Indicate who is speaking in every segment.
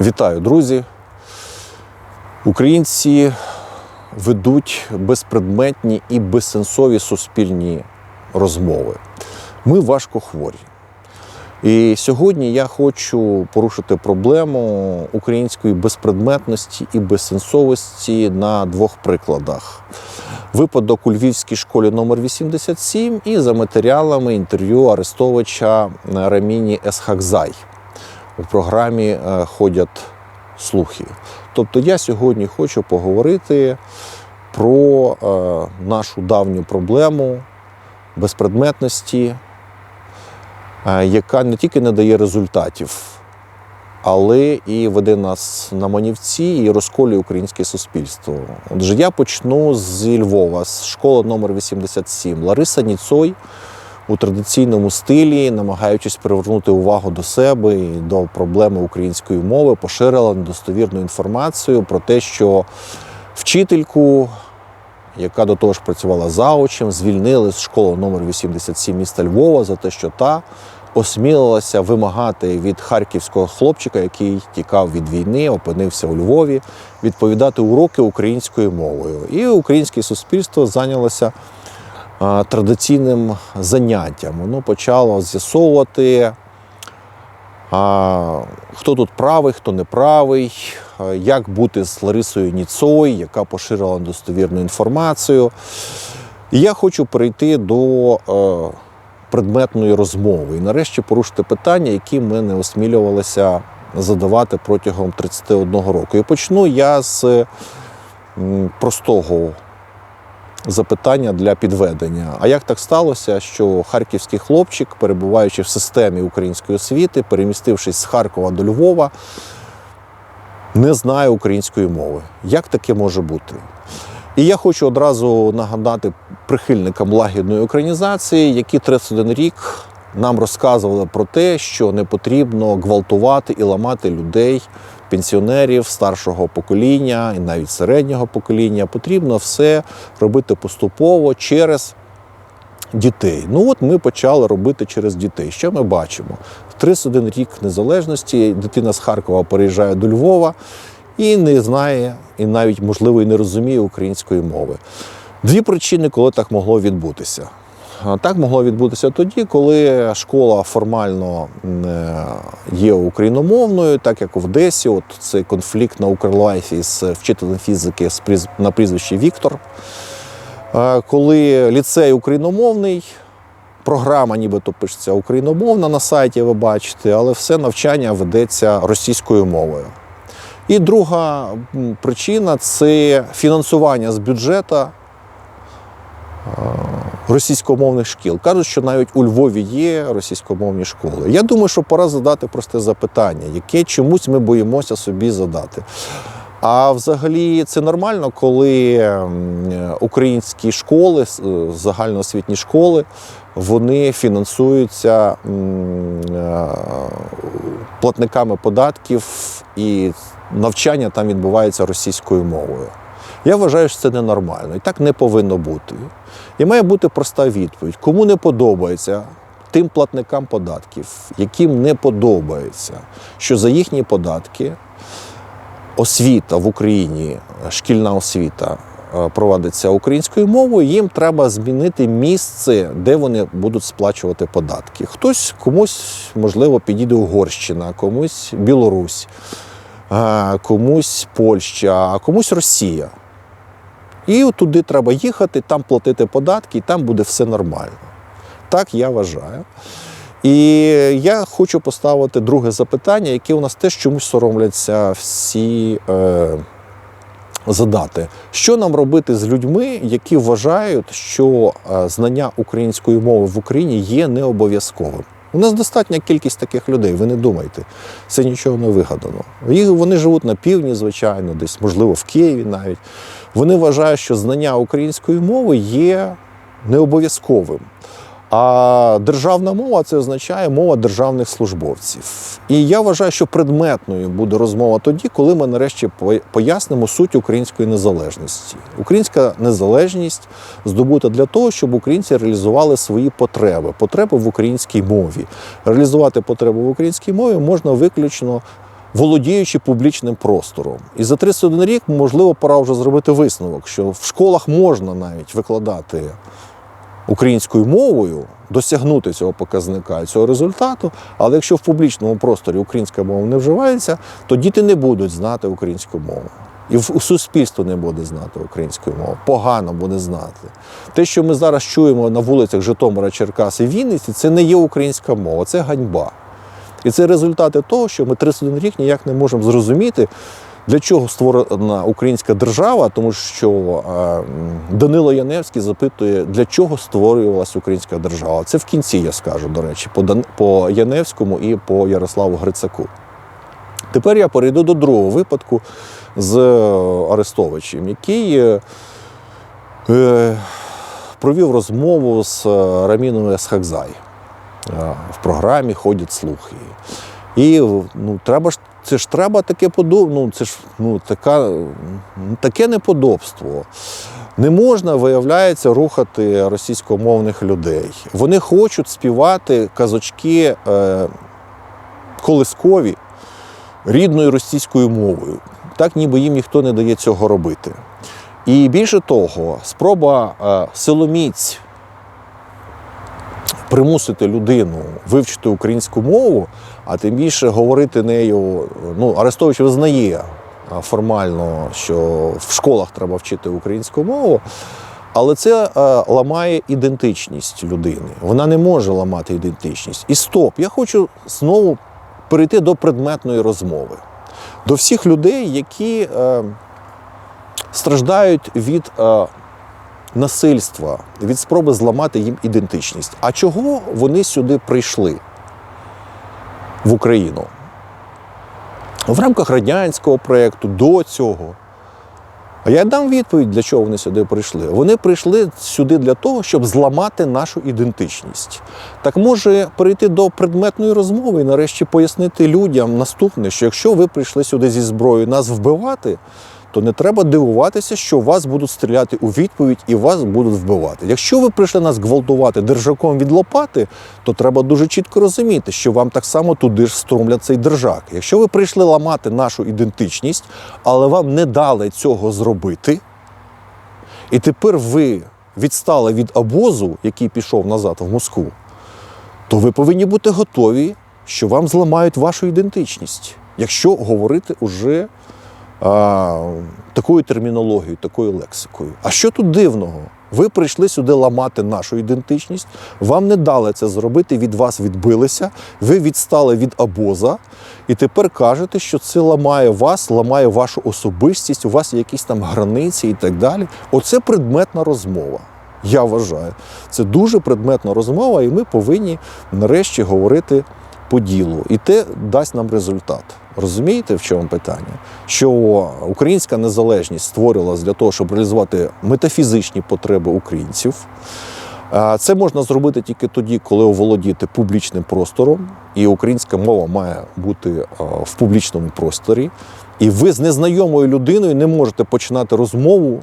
Speaker 1: Вітаю, друзі! Українці ведуть безпредметні і безсенсові суспільні розмови. Ми важко хворі. І сьогодні я хочу порушити проблему української безпредметності і безсенсовості на двох прикладах. Випадок у Львівській школі номер 87 і за матеріалами інтерв'ю Арестовича Раміні Есхакзай. У програмі е, ходять слухи. Тобто я сьогодні хочу поговорити про е, нашу давню проблему безпредметності, е, яка не тільки не дає результатів, але і веде нас на манівці і розколює українське суспільство. Отже, я почну зі Львова, з школи номер 87. Лариса Ніцой у традиційному стилі, намагаючись привернути увагу до себе і до проблеми української мови, поширила недостовірну інформацію про те, що вчительку, яка до того ж працювала заочем, звільнили з школи номер 87 міста Львова за те, що та осмілилася вимагати від харківського хлопчика, який тікав від війни, опинився у Львові, відповідати уроки українською мовою. І українське суспільство зайнялося традиційним заняттям. Воно почало з'ясовувати, хто тут правий, хто не правий, як бути з Ларисою Ніцой, яка поширила достовірну інформацію. І я хочу перейти до е, предметної розмови і нарешті порушити питання, які ми не осмілювалися задавати протягом 31 року. І почну я з простого запитання для підведення. А як так сталося, що харківський хлопчик, перебуваючи в системі української освіти, перемістившись з Харкова до Львова, не знає української мови? Як таке може бути? І я хочу одразу нагадати прихильникам лагідної українізації, які 31 рік нам розказували про те, що не потрібно гвалтувати і ламати людей, пенсіонерів старшого покоління і навіть середнього покоління. Потрібно все робити поступово через дітей. Ну от ми почали робити через дітей. Що ми бачимо? В 31 рік незалежності дитина з Харкова переїжджає до Львова і не знає, і навіть, можливо, і не розуміє української мови. Дві причини, коли так могло відбутися. Так могло відбутися тоді, коли школа формально е, є україномовною, так як в Одесі, от цей конфлікт на Укрлайфі з вчителем фізики на прізвищі Віктор. Коли ліцей україномовний, програма нібито пишеться україномовна на сайті, ви бачите, але все навчання ведеться російською мовою. І друга причина це фінансування з бюджету російськомовних шкіл. Кажуть, що навіть у Львові є російськомовні школи. Я думаю, що пора задати просте запитання, яке чомусь ми боїмося собі задати. А взагалі це нормально, коли українські школи, е, загальноосвітні школи, вони фінансуються е, платниками податків і навчання там відбувається російською мовою. Я вважаю, що це ненормально. І так не повинно бути. І має бути проста відповідь: кому не подобається, тим платникам податків, яким не подобається, що за їхні податки освіта в Україні, шкільна освіта е, проводиться українською мовою, їм треба змінити місце, де вони будуть сплачувати податки. Хтось комусь, можливо, підійде Угорщина, комусь Білорусь, е, комусь Польща, а комусь Росія. І туди треба їхати, там платити податки, і там буде все нормально. Так я вважаю. І я хочу поставити друге запитання, яке у нас теж чомусь соромляться всі е, задати. Що нам робити з людьми, які вважають, що е, знання української мови в Україні є необов'язковим? У нас достатня кількість таких людей, ви не думайте, це нічого не вигадано. Вони живуть на півдні, звичайно, десь, можливо, в Києві навіть. Вони вважають, що знання української мови є необов'язковим. А державна мова це означає мова державних службовців. І я вважаю, що предметною буде розмова тоді, коли ми нарешті пояснимо суть української незалежності. Українська незалежність здобута для того, щоб українці реалізували свої потреби, потреби в українській мові. Реалізувати потреби в українській мові можна виключно володіючи публічним простором. І за 31 рік, можливо, пора вже зробити висновок, що в школах можна навіть викладати українською мовою, досягнути цього показника і цього результату. Але якщо в публічному просторі українська мова не вживається, то діти не будуть знати українську мову. І в- суспільство не буде знати української мови. Погано буде знати. Те, що ми зараз чуємо на вулицях Житомира, Черкас і Вінниці, це не є українська мова, це ганьба. І це результати того, що ми 31 рік ніяк не можемо зрозуміти, для чого створена українська держава, тому що Данило Яневський запитує, для чого створювалася українська держава. Це в кінці я скажу, до речі, по Яневському і по Ярославу Грицаку. Тепер я перейду до другого випадку з е, Арестовичем, який е, е, провів розмову з Раміною Есхакзай. В програмі ходять слухи. І ну, треба ж, це ж треба таке подоб... ну, це ж ну, така, таке неподобство. Не можна, виявляється, рухати російськомовних людей. Вони хочуть співати казочки е, колискові рідною російською мовою. Так ніби їм ніхто не дає цього робити. І більше того, спроба е, силоміць примусити людину вивчити українську мову, а тим більше говорити нею. Ну, Арестович визнає формально, що в школах треба вчити українську мову. Але це е, ламає ідентичність людини. Вона не може ламати ідентичність. І стоп, я хочу знову перейти до предметної розмови. До всіх людей, які е, страждають від е, насильства, від спроби зламати їм ідентичність. А чого вони сюди прийшли в Україну? В рамках радянського проєкту до цього. А я дам відповідь, для чого вони сюди прийшли. Вони прийшли сюди для того, щоб зламати нашу ідентичність. Так може перейти до предметної розмови і нарешті пояснити людям наступне, що якщо ви прийшли сюди зі зброєю нас вбивати, то не треба дивуватися, що вас будуть стріляти у відповідь і вас будуть вбивати. Якщо ви прийшли нас гвалтувати держаком від лопати, то треба дуже чітко розуміти, що вам так само туди ж стромлять цей держак. Якщо ви прийшли ламати нашу ідентичність, але вам не дали цього зробити, і тепер ви відстали від обозу, який пішов назад в Москву, то ви повинні бути готові, що вам зламають вашу ідентичність, якщо говорити уже а, такою термінологією, такою лексикою. А що тут дивного? Ви прийшли сюди ламати нашу ідентичність, вам не дали це зробити, від вас відбилися, ви відстали від обоза, і тепер кажете, що це ламає вас, ламає вашу особистість, у вас є якісь там границі і так далі. Оце предметна розмова. Я вважаю, це дуже предметна розмова, і ми повинні нарешті говорити по ділу. І те дасть нам результат. Розумієте, в чому питання? Що українська незалежність створювалася для того, щоб реалізувати метафізичні потреби українців. Це можна зробити тільки тоді, коли оволодіти публічним простором, і українська мова має бути в публічному просторі. І ви з незнайомою людиною не можете починати розмову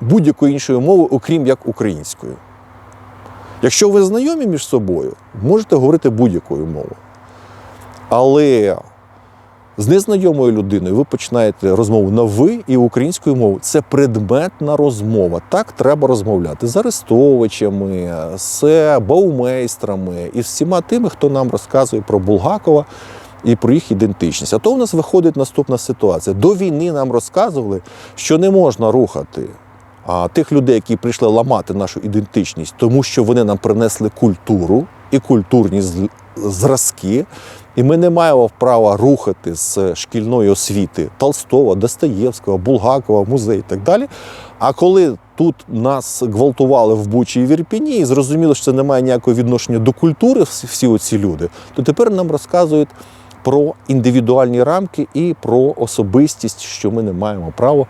Speaker 1: будь-якою іншою мовою, окрім як українською. Якщо ви знайомі між собою, можете говорити будь-якою мовою. Але з незнайомою людиною ви починаєте розмову на ви і українською мовою. Це предметна розмова. Так треба розмовляти з арестовичами, з баумейстрами і з всіма тими, хто нам розказує про Булгакова і про їх ідентичність. А то в нас виходить наступна ситуація. До війни нам розказували, що не можна рухати а, тих людей, які прийшли ламати нашу ідентичність, тому що вони нам принесли культуру і культурні зразки. І ми не маємо права рухати з шкільної освіти Толстого, Достоєвського, Булгакова, музей і так далі. А коли тут нас гвалтували в Бучі і в Ірпіні, і зрозуміло, що це не має ніякого відношення до культури, всі оці люди, то тепер нам розказують про індивідуальні рамки і про особистість, що ми не маємо права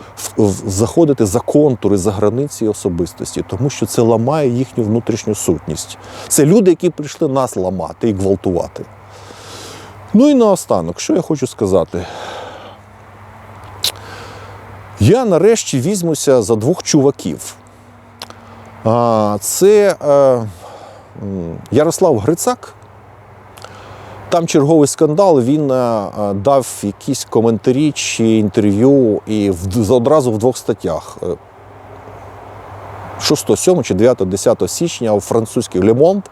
Speaker 1: заходити за контури, за границі особистості, тому що це ламає їхню внутрішню сутність. Це люди, які прийшли нас ламати і гвалтувати. Ну і наостанок, що я хочу сказати? Я нарешті візьмуся за двох чуваків. Це е, Ярослав Грицак Там черговий скандал. Він е, е, дав якісь коментарі чи інтерв'ю і одразу в двох статтях. Е, 6, 7 чи 9, 10 січня у французький Monde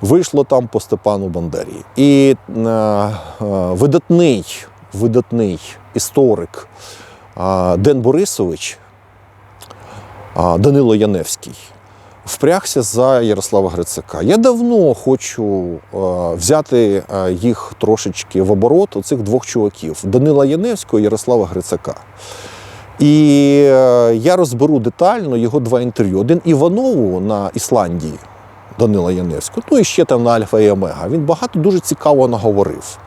Speaker 1: вийшло там по Степану Бандері. І е, е, видатний, видатний історик е, Ден Борисович, е, Данило Яневський, впрягся за Ярослава Грицака. Я давно хочу е, взяти е, їх трошечки в оборот, оцих двох чуваків: Данила Яневського і Ярослава Грицака. І е, я розберу детально його два інтерв'ю. Один Іванову на Ісландії, Данила Яневського, ну і ще там на Альфа і Омега. Він багато дуже цікаво наговорив.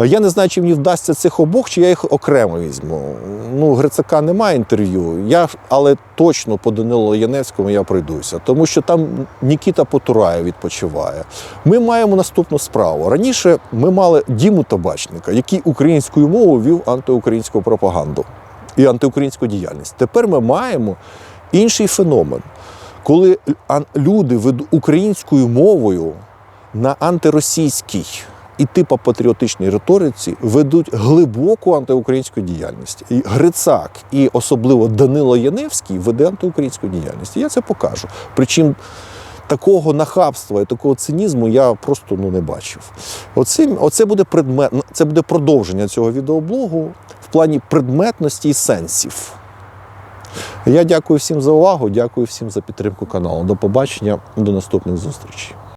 Speaker 1: Я не знаю, чи мені вдасться цих обох, чи я їх окремо візьму. Ну, Грицака немає інтерв'ю, я, але точно по Данилу Яневському я пройдуся, тому що там Нікіта Потураєв відпочиває. Ми маємо наступну справу. Раніше ми мали Діму Табачника, який українською мовою вів антиукраїнську пропаганду і антиукраїнську діяльність. Тепер ми маємо інший феномен, коли люди українською мовою на антиросійській і типа патріотичній риториці ведуть глибоку антиукраїнську діяльність. І Грицак, і особливо Данило Яневський веде антиукраїнську діяльність. І я це покажу. Причому такого нахабства і такого цинізму я просто ну, не бачив. Оце, оце буде предмет, це буде продовження цього відеоблогу в плані предметності і сенсів. Я дякую всім за увагу, дякую всім за підтримку каналу. До побачення, до наступних зустрічей.